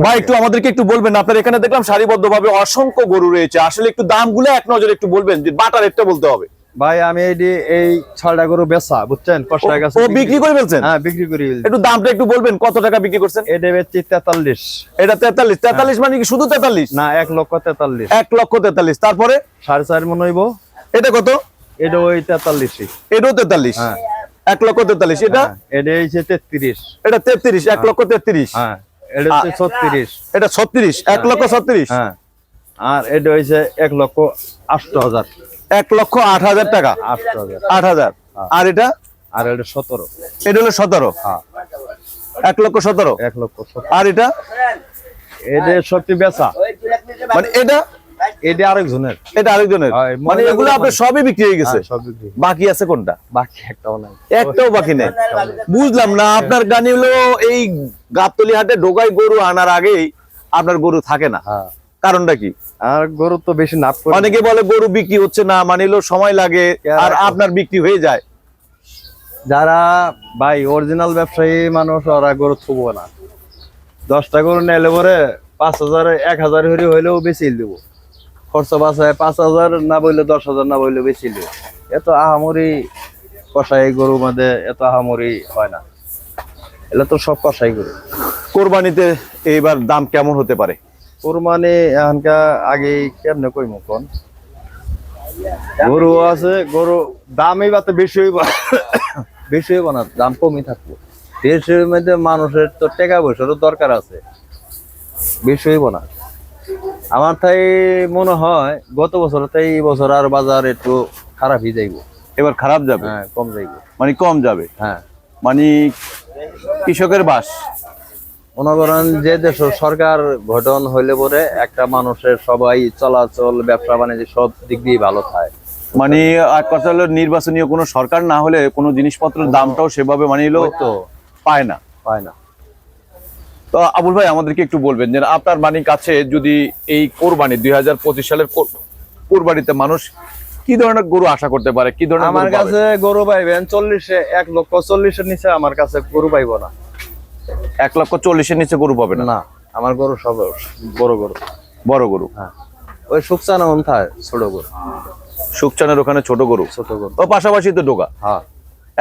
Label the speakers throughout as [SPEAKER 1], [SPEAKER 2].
[SPEAKER 1] ভাই একটু আমাদেরকে একটু বলবেন আপনার এখানে দেখলাম সারিবদ্ধ ভাবে অসংখ্য গরু রয়েছে। আসলে একটু দামগুলো এক নজরে একটু বলবেন যে বাটা রেটটা বলতে হবে।
[SPEAKER 2] ভাই আমি এই এই ছয়টা গরু বেচা বুঝছেন?
[SPEAKER 1] ও বিক্রি করে ফেলছেন?
[SPEAKER 2] হ্যাঁ বিক্রি করি
[SPEAKER 1] একটু দামটা একটু বলবেন কত টাকা বিক্রি করছেন?
[SPEAKER 2] এটা বেচছি তেতাল্লিশ।
[SPEAKER 1] এটা তেতাল্লিশ। তেতাল্লিশ মানে কি শুধু তেতাল্লিশ?
[SPEAKER 2] না এক লক্ষ তেতাল্লিশ।
[SPEAKER 1] এক লক্ষ তেতাল্লিশ। তারপরে?
[SPEAKER 2] সাড়ে চার মন হইব।
[SPEAKER 1] এটা কত?
[SPEAKER 2] এটা ওই তেতাল্লিশই।
[SPEAKER 1] এটাও তেতাল্লিশ।
[SPEAKER 2] হ্যাঁ।
[SPEAKER 1] এক লক্ষ তেতাল্লিশ। এটা?
[SPEAKER 2] হ্যাঁ, এটা হচ্ছে তেত্রিশ।
[SPEAKER 1] এটা তেত্রিশ এক লক্ষ তেত্রিশ।
[SPEAKER 2] হ্যাঁ। এটা হচ্ছে ছত্রিশ।
[SPEAKER 1] এটা ছত্রিশ এক লক্ষ ছত্রিশ?
[SPEAKER 2] হ্যাঁ। আর এটা হচ্ছে এক লক্ষ আষ্ট হাজার।
[SPEAKER 1] এক লক্ষ আট হাজার টাকা? আট হাজার। আর এটা?
[SPEAKER 2] আর এটা সতেরো।
[SPEAKER 1] এটা হলো সতেরো?
[SPEAKER 2] হ্যাঁ।
[SPEAKER 1] এক লক্ষ সতেরো?
[SPEAKER 2] এক লক্ষ
[SPEAKER 1] আর এটা?
[SPEAKER 2] এটা সত্যি বেচা।
[SPEAKER 1] মানে এটা
[SPEAKER 2] এটা আরেকজনের।
[SPEAKER 1] এটা আরেকজনের। মানে এগুলো আপনার সবই বিক্রি হয়ে গেছে।
[SPEAKER 2] হ্যাঁ,
[SPEAKER 1] বাকি আছে কোনটা?
[SPEAKER 2] বাকি একটাও নাই।
[SPEAKER 1] একটাও বাকি নেই। বুঝলাম না আপনার গানি হলো এই গাবতলি হাটে ডোগাই গরু আনার আগেই আপনার গরু থাকে না।
[SPEAKER 2] হ্যাঁ।
[SPEAKER 1] কারণটা কি?
[SPEAKER 2] আর গরু তো বেশি নাপ
[SPEAKER 1] অনেকে বলে গরু বিক্রি হচ্ছে না মানে সময় লাগে আর আপনার বিক্রি হয়ে যায়।
[SPEAKER 2] যারা ভাই অরিজিনাল ব্যবসায়ী মানুষ ওরা গরু থুবো না। দশটা গরু নিলে পরে পাঁচ হাজার এক হাজার হরি হইলেও বেশি দেবো। খরচা বাঁচায় পাঁচ হাজার না বললে দশ হাজার না বললে বেশি দেবো এত আহামরি কষাই গরু মধ্যে এত আহামরি হয় না। এগুলো তো সব কষাই গরু।
[SPEAKER 1] কোরবানিতে এইবার দাম কেমন হতে পারে?
[SPEAKER 2] কোরবানি এখানকার আগে কেমনে কই মুখন গরু আছে গরু দামই তো বেশি হইব। বেশি হইব না দাম কমই থাকব। দেশের মধ্যে মানুষের তো টাকা পয়সারও দরকার আছে। বেশি হইব না। আমার তাই মনে হয় গত বছর তাই এই বছর আর বাজার একটু খারাপই যাইব।
[SPEAKER 1] এবার খারাপ যাবে?
[SPEAKER 2] হ্যাঁ কম যাইব।
[SPEAKER 1] মানে কম যাবে?
[SPEAKER 2] হ্যাঁ।
[SPEAKER 1] মানে কৃষকের বাস?
[SPEAKER 2] মনে করেন যে দেশ সরকার গঠন হইলে পরে একটা মানুষের সবাই চলাচল ব্যবসা বাণিজ্য সব দিক দিয়ে ভালো থাকে।
[SPEAKER 1] মানে এক কথা হলো নির্বাচনীয় কোনো সরকার না হলে কোনো জিনিসপত্রের দামটাও সেভাবে মানে পায় না।
[SPEAKER 2] পায় না।
[SPEAKER 1] তো আবুল ভাই আমাদেরকে একটু বলবেন যে আপনার বাণীর কাছে যদি এই কোরবানি দুই হাজার পঁচিশ সালের কোরবানিতে মানুষ কি ধরনের গরু আশা করতে পারে? কি ধরনের
[SPEAKER 2] আমার কাছে গরু পাইবেন চল্লিশে এক লক্ষ চল্লিশের নিচে আমার কাছে গরু পাইব না।
[SPEAKER 1] এক লক্ষ চল্লিশের নিচে গরু পাবে না?
[SPEAKER 2] আমার গরু সব বড় গরু।
[SPEAKER 1] বড় গরু?
[SPEAKER 2] হ্যাঁ। ওই সুকচানা মন থাকে ছোট গরু।
[SPEAKER 1] সুকচানের ওখানে ছোট গরু?
[SPEAKER 2] ছোট গরু।
[SPEAKER 1] ও পাশাপাশি তো ডোগা?
[SPEAKER 2] হ্যাঁ।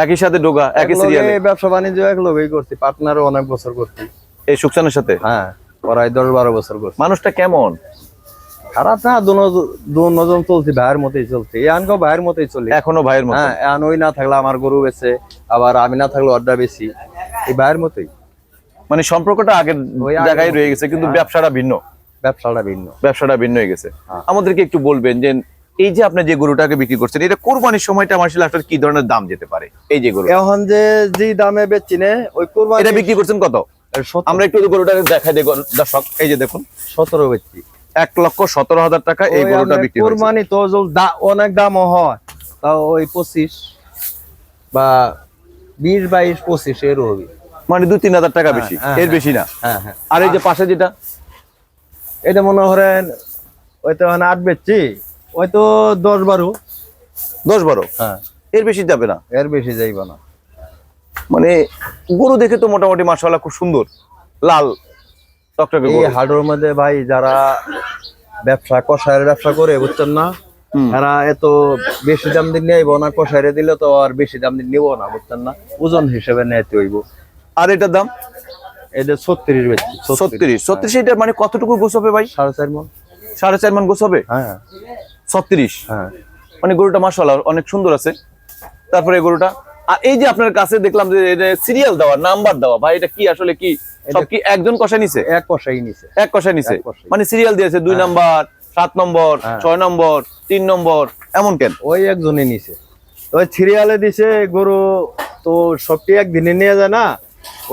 [SPEAKER 1] একই সাথে ডোগা একই সিরিয়ালে?
[SPEAKER 2] ব্যবসা বাণিজ্য এক লগেই করছি পার্টনারও অনেক বছর করছি।
[SPEAKER 1] এই সুকচানের সাথে?
[SPEAKER 2] হ্যাঁ প্রায় দশ বারো বছর করছি।
[SPEAKER 1] মানুষটা কেমন?
[SPEAKER 2] খারাপ না দুজন চলছি ভাইয়ের মতোই চলছে। এখানকাও ভাইয়ের মতোই চলি।
[SPEAKER 1] এখনও ভাইয়ের মতো
[SPEAKER 2] হ্যাঁ এখন ওই না থাকলে আমার গরু বেছে আবার আমি না থাকলে বেশি এই ভাইয়ের মতোই।
[SPEAKER 1] মানে সম্পর্কটা আগের জায়গায় রয়ে গেছে কিন্তু
[SPEAKER 2] হ্যাঁ।
[SPEAKER 1] ব্যবসাটা ভিন্ন।
[SPEAKER 2] ব্যবসাটা ভিন্ন।
[SPEAKER 1] ব্যবসাটা ভিন্ন হয়ে গেছে।
[SPEAKER 2] হ্যাঁ।
[SPEAKER 1] আমাদেরকে একটু বলবেন যে এই যে আপনি যে গরুটাকে বিক্রি করছেন এটা কোরবানির সময়টা আমার আসলে আপনার কি ধরনের দাম যেতে পারে? এই যে গরু।
[SPEAKER 2] এখন যে যে দামে বেচছি ওই কোরবানি
[SPEAKER 1] এটা বিক্রি করছেন কত? আমরা একটু দেখাই দেখো দর্শক এই যে দেখুন।
[SPEAKER 2] সতেরো বেচছি
[SPEAKER 1] এক লক্ষ সতেরো হাজার টাকা এই গরুটা বিক্রি
[SPEAKER 2] কোরবানি তো অনেক দামও হয়। তাও ওই পঁচিশ বা বিশ বাইশ পঁচিশ এর হবে।
[SPEAKER 1] মানে দুই তিন হাজার টাকা বেশি
[SPEAKER 2] হ্যাঁ,
[SPEAKER 1] এর
[SPEAKER 2] হ্যাঁ।
[SPEAKER 1] বেশি না?
[SPEAKER 2] হ্যাঁ হ্যাঁ।
[SPEAKER 1] আর এই যে পাশে যেটা?
[SPEAKER 2] এটা মনে করেন ওই তো আট বেচছি ওই তো দশ বারো।
[SPEAKER 1] দশ বারো?
[SPEAKER 2] হ্যাঁ।
[SPEAKER 1] এর বেশি যাবে না?
[SPEAKER 2] এর বেশি যাইব না।
[SPEAKER 1] মানে গরু দেখে তো মোটামুটি মাসাল্লাহ খুব সুন্দর। লাল টকটকে
[SPEAKER 2] এই। হাটের মধ্যে ভাই যারা ব্যবসা কষায়ের ব্যবসা করে বুঝছেন না। এরা এত বেশি দাম দিয়ে নেইব না কষাইরে দিলে তো আর বেশি দাম দিয়ে নিব না বুঝছেন না? ওজন হিসেবে নেতে হইব।
[SPEAKER 1] আর এটার দাম?
[SPEAKER 2] এটা ছত্রিশ বেশি
[SPEAKER 1] ছত্রিশ। ছত্রিশ। এটা মানে কতটুকু গোছ হবে ভাই?
[SPEAKER 2] সাড়ে চার মন।
[SPEAKER 1] সাড়ে চার মন গোছ হবে
[SPEAKER 2] হ্যাঁ।
[SPEAKER 1] ছত্রিশ।
[SPEAKER 2] হ্যাঁ।
[SPEAKER 1] মানে গরুটা মাসাল্লাহ অনেক সুন্দর আছে। তারপরে গরুটা আর এই যে আপনার কাছে দেখলাম যে সিরিয়াল দেওয়া নাম্বার দেওয়া ভাই এটা কি আসলে কি? সব কি একজন কষা নিছে?
[SPEAKER 2] এক কষাই নিছে।
[SPEAKER 1] এক কষা নিছে? মানে সিরিয়াল দিয়েছে দুই নাম্বার সাত নম্বর
[SPEAKER 2] হ্যাঁ।
[SPEAKER 1] ছয় নম্বর তিন নম্বর এমন কেন?
[SPEAKER 2] ওই একজনই নিছে। ওই সিরিয়ালে দিছে গরু তো সবটি একদিনে নিয়ে যায় না।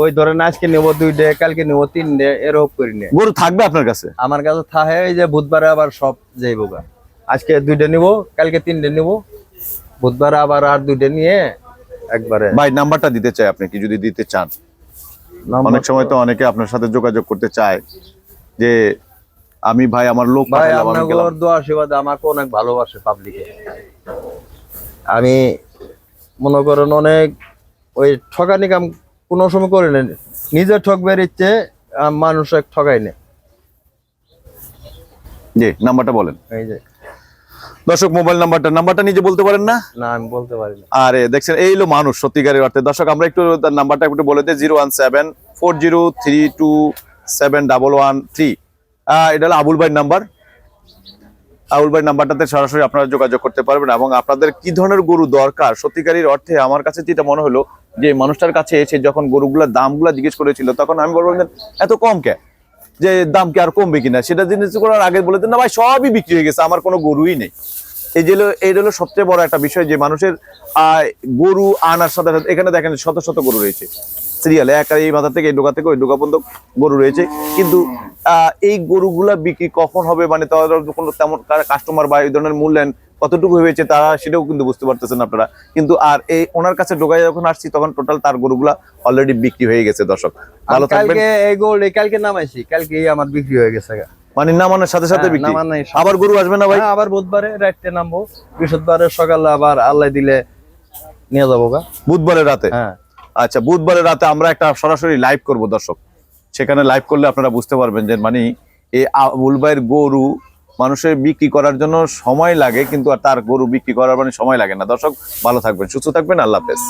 [SPEAKER 2] ওই ধরেন আজকে নেব দুই ডে কালকে নেব তিন ডে এরকম করে নিয়ে।
[SPEAKER 1] গরু থাকবে আপনার কাছে?
[SPEAKER 2] আমার কাছে থাহে এই যে বুধবারে আবার সব যাইব গা। আজকে দুইটা নিব কালকে তিনটে নিব। বুধবারে আবার আর দুইটা নিয়ে একবারে।
[SPEAKER 1] ভাই নাম্বারটা দিতে চাই আপনি কি যদি দিতে চান। অনেক সময় তো অনেকে আপনার সাথে যোগাযোগ করতে চায় যে আমি ভাই আমার লোক
[SPEAKER 2] ভাই আপনার দোয়া আশীর্বাদ আমাকে অনেক ভালোবাসে পাবলিকে আমি মনে করেন অনেক ওই ঠকানি কাম কোনো সময় করি না। নিজে ঠকবার ইচ্ছে মানুষ এক ঠগাই নেই
[SPEAKER 1] জি নাম্বারটা বলেন।
[SPEAKER 2] এই যে।
[SPEAKER 1] দর্শক মোবাইল নাম্বারটা নাম্বারটা নিজে বলতে পারেন না?
[SPEAKER 2] না আমি বলতে পারি না।
[SPEAKER 1] আরে দেখছেন এই হলো মানুষ সত্যিকারের অর্থে। দর্শক আমরা একটু তার নাম্বারটা একটু বলে দিই zero one seven four zero three two seven double one three এটা হলো আবুল ভাইয়ের নাম্বার আবুল ভাইয়ের নাম্বারটাতে সরাসরি আপনারা যোগাযোগ করতে পারবেন এবং আপনাদের কি ধরনের গরু দরকার? সত্যিকারের অর্থে আমার কাছে যেটা মনে হলো যে মানুষটার কাছে এসে যখন গরুগুলোর দামগুলো জিজ্ঞেস করেছিল তখন আমি বলব এত কম কে? যে দাম কি আর কমবে কিনা? সেটা জিনিস করার আগে বলে দেন, না ভাই, সবই বিক্রি হয়ে গেছে, আমার কোনো গরুই নেই। এই যে এই হলো সবচেয়ে বড় একটা বিষয় যে মানুষের গরু আনার সাথে সাথে, এখানে দেখেন শত শত গরু রয়েছে। সিরিয়ালে একটা এই মাথা থেকে এই ডোকা থেকে ওই ডোকা পর্যন্ত গরু রয়েছে। কিন্তু এই গরুগুলা বিক্রি কখন হবে? মানে তাদের কোনো তেমন কাস্টমার বা এই ধরনের মূল্যায়ন কতটুকু হয়েছে তারা সেটাও কিন্তু বুঝতে পারতেছেন আপনারা। কিন্তু আর এই ওনার কাছে ডোকায় যখন আসছি তখন টোটাল তার গরুগুলা অলরেডি বিক্রি হয়ে গেছে দর্শক। ভালো থাকবেন।
[SPEAKER 2] এই গোল্ড কালকে নামাইছি কালকে আমার বিক্রি হয়ে গেছে
[SPEAKER 1] মানে নামানোর সাথে সাথে
[SPEAKER 2] হ্যাঁ,
[SPEAKER 1] বিক্রি? আবার গরু আসবে না ভাই?
[SPEAKER 2] হ্যাঁ, আবার বুধবারে রাইতে নামবো। বৃহস্পতিবারে সকালে আবার আল্লাহ দিলে নিয়ে যাব গা।
[SPEAKER 1] বুধবারের রাতে?
[SPEAKER 2] হ্যাঁ।
[SPEAKER 1] আচ্ছা বুধবারের রাতে আমরা একটা সরাসরি লাইভ করব দর্শক। সেখানে লাইভ করলে আপনারা বুঝতে পারবেন যে মানে এই আবুল ভাইয়ের গরু মানুষের বিক্রি করার জন্য সময় লাগে, কিন্তু আর তার গরু বিক্রি করার মানে সময় লাগে না। দর্শক, ভালো থাকবেন, সুস্থ থাকবেন, আল্লাহ হাফেজ।